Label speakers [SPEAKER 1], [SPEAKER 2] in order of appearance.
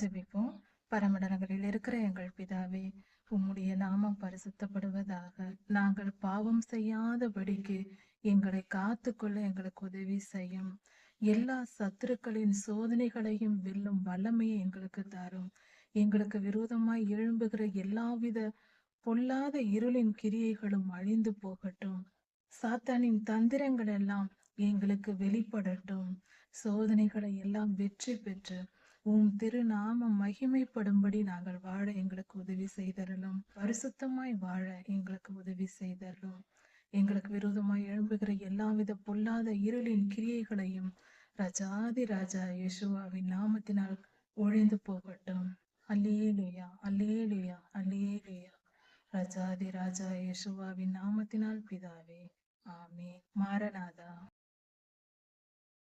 [SPEAKER 1] ஜெபிப்போம். பரமடனங்களில் இருக்கிற எங்கள் பிதாவே உம்முடைய நாமம் பரிசுத்தப்படுவதாக நாங்கள் பாவம் செய்யாதபடிக்கு எங்களை காத்துக்கொள்ள எங்களுக்கு உதவி செய்யும். எல்லா சத்துருக்களின் சோதனைகளையும் வெல்லும் வல்லமையை எங்களுக்கு தரும். எங்களுக்கு விரோதமாய் எழும்புகிற எல்லாவித பொல்லாத இருளின் கிரியைகளும் அழிந்து போகட்டும். சாத்தானின் தந்திரங்கள் எல்லாம் எங்களுக்கு வெளிப்படட்டும். சோதனைகளை எல்லாம் வெற்றி பெற்று உம் திருநாமம் மகிமைப்படும்படி நாங்கள் வாழ எங்களுக்கு உதவி செய்தரலும் பரிசுத்தமாய் வாழ எங்களுக்கு உதவி செய்தரலும் எங்களுக்கு விரோதமாய் எழும்புகிற எல்லாவித பொல்லாத இருளின் கிரியைகளையும் ரஜாதி ராஜா யேசுவாவின் நாமத்தினால் ஒழிந்து போகட்டும். அல்லேலுயா அல்லேலுயா அல்லேலுயா. ரஜாதி ராஜா யேசுவாவின் நாமத்தினால் பிதாவே ஆமே மாரநாதா.